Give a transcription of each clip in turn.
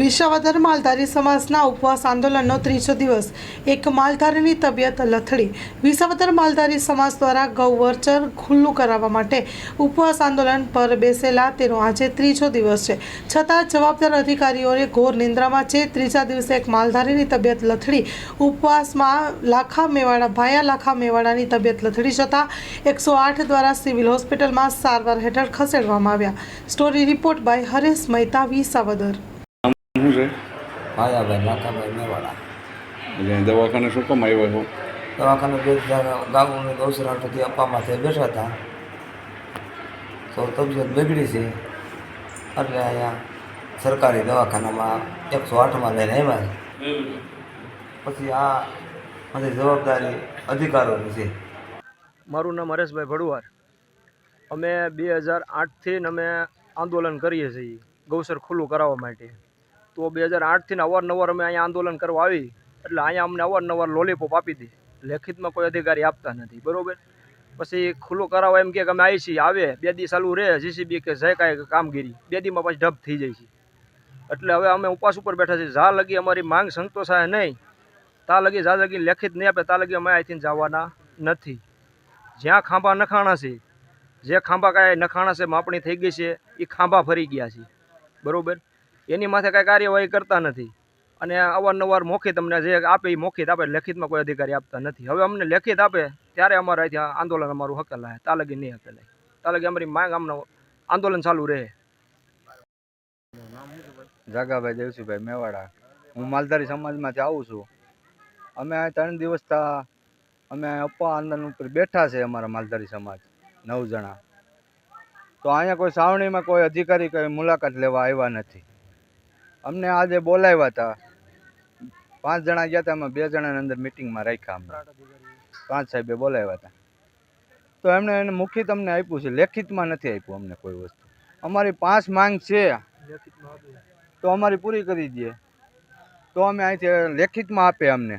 વિશ્વાવદર માલધારી સમાજના ઉપવાસ આંદોલનનો ત્રીજો દિવસ. એક માલધારીની તબિયત લથડી. વિશ્વાવદર માલધારી સમાજ દ્વારા ગૌવર્ચર ખુલ્લું કરાવવા માટે ઉપવાસ આંદોલન પર બેસેલા તેનો આજે ત્રીજો દિવસ છે. છતાં જવાબદાર અધિકારીઓને ઘોર નિંદ્રામાં છે. ત્રીજા દિવસે એક માલધારીની તબિયત લથડી. ઉપવાસમાં લાખા મેવાડા, ભાયા લાખા મેવાડાની તબિયત લથડી જતાં એકસો આઠ દ્વારા સિવિલ હોસ્પિટલમાં સારવાર હેઠળ ખસેડવામાં આવ્યા. Story report by Haresh Mehta, Visavadar. શું છે? ભાયાભાઈ નાથાભાઈ મેવાડા. એટલે દવાખાને શું કામ આવ્યા છો? દવાખાને બે ગામોની ગૌસરાટથી અપ્પામાંથી બેઠા હતા. તો તબિયત બગડી છે. એટલે અહીંયા સરકારી દવાખાનામાં એકસો આઠમાં લઈને આવ્યા છે. પછી આ બધી જવાબદારી અધિકારોની છે. મારું નામ હરેશભાઈ ભડુવાર. અમે બે હજાર આઠથી ને અમે આંદોલન કરીએ છીએ ગૌસર ખુલ્લું કરાવવા માટે. તો બે હજાર આઠથી અવારનવાર અમે અહીંયા આંદોલન કરવા આવી. એટલે અહીંયા અમને અવારનવાર લોલીપોપ આપી હતી લેખિતમાં કોઈ અધિકારી આપતા નથી. બરોબર? પછી ખુલ્લું કરાવવા એમ કે અમે આવી છીએ આવે. બે દી ચાલુ રહે. જીસીબી કે જે કાંઈ કામગીરી. બે દીમાં પછી ઢબ થઈ જાય છે. એટલે હવે અમે ઉપવાસ ઉપર બેઠા છીએ. જા લગી અમારી માંગ સંતોષાય નહીં. તા લગી જા લગી લેખિત નહીં આપે. તા લગી અમે અહીંથી જવાના નથી. જ્યાં ખાંભા નખાણા છે, જે ખાંભા કાંઈ નખાણા છે, માપણી થઈ ગઈ છે એ ખાંભા ફરી ગયા છે. બરોબર? એની માથે કાંઈ કાર્યવાહી કરતા નથી. અને અવારનવાર મોખિત અમને જે આપે એ મોખિત આપે, લેખિતમાં કોઈ અધિકારી આપતા નથી. હવે અમને લેખિત આપે ત્યારે અમારે અહીંથી આંદોલન અમારું હકેલાય તાલગી નહીં હકેલાય તાલગી અમારી માંગ અમને આંદોલન ચાલુ રહે. જાગાભાઈ દેવસીભાઈ મેવાડા, હું માલધારી સમાજમાંથી આવું છું. અમે ત્રણ દિવસ અમે અપ્પા આંદોલન ઉપર બેઠા છે અમારા માલધારી સમાજ, નવ જણા. તો અહીંયા કોઈ સાવણીમાં કોઈ અધિકારી કોઈ મુલાકાત લેવા આવ્યા નથી. અમને આજે બોલાવ્યા હતા. પાંચ જણા ગયા હતા, અમે બે જણાને અંદર મિટિંગમાં રાખ્યા અમને. પાંચ સાહેબે બોલાવ્યા હતા. તો એમણે એને મુખ્ય તમને આપ્યું છે. લેખિતમાં નથી આપ્યું અમને કોઈ વસ્તુ. અમારી પાંચ માંગ છે. તો અમારી પૂરી કરી દઈએ. તો અમે અહીંથી લેખિતમાં આપે અમને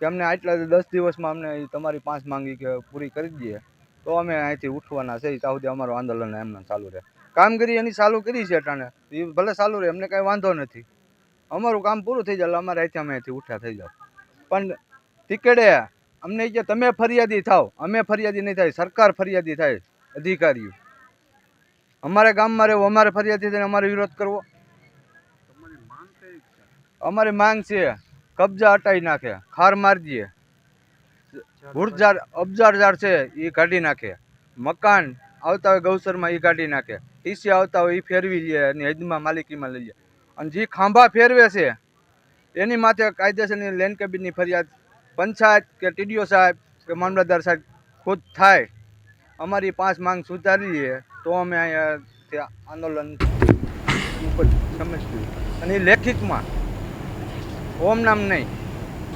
કે અમને આટલા દસ દિવસમાં અમને તમારી પાંચ માંગી કે પૂરી કરી દઈએ. તો અમે અહીંથી ઉઠવાના છે. ત્યાં સુધી અમારું આંદોલન એમને ચાલુ રહે. કામગીરી એની ચાલુ કરી છે અટાણે. એ ભલે ચાલુ રહે અમને કાંઈ વાંધો નથી. અમારું કામ પૂરું થઈ જાય અમારે અહીંથી અમે અહીંથી ઉઠ્યા થઈ જાવ પણ ટીકડે, અમને કે તમે ફરિયાદી થાવ અમે ફરિયાદી નહીં થાય, સરકાર ફરિયાદી થાય, અધિકારીઓ. અમારે ગામમાં રહેવું, અમારે ફરિયાદી થઈને અમારે વિરોધ કરવો. અમારી માંગ છે, કબજા હટાવી નાખે, ખાર મારી દઈએ ભૂરજાર અબજાર ઝાડ છે એ કાઢી નાખે. મકાન આવતા હોય ગૌસરમાં એ કાઢી નાખે. ટીસી આવતા હોય એ ફેરવી લે અને હદમાં માલિકીમાં લઈ લે. અને જે ખાંભા ફેરવે છે, એની માથે કાયદેસરની લેન્ડ કેબિનની ફરિયાદ પંચાયત કે ટીડીઓ સાહેબ કે મામલતદાર સાહેબ ખુદ થાય. અમારી પાંચ માંગ સુધારીએ તો અમે અહીંયા આંદોલન ઉપર સમજશું અને લેખિતમાં, ઓમ નામ નહીં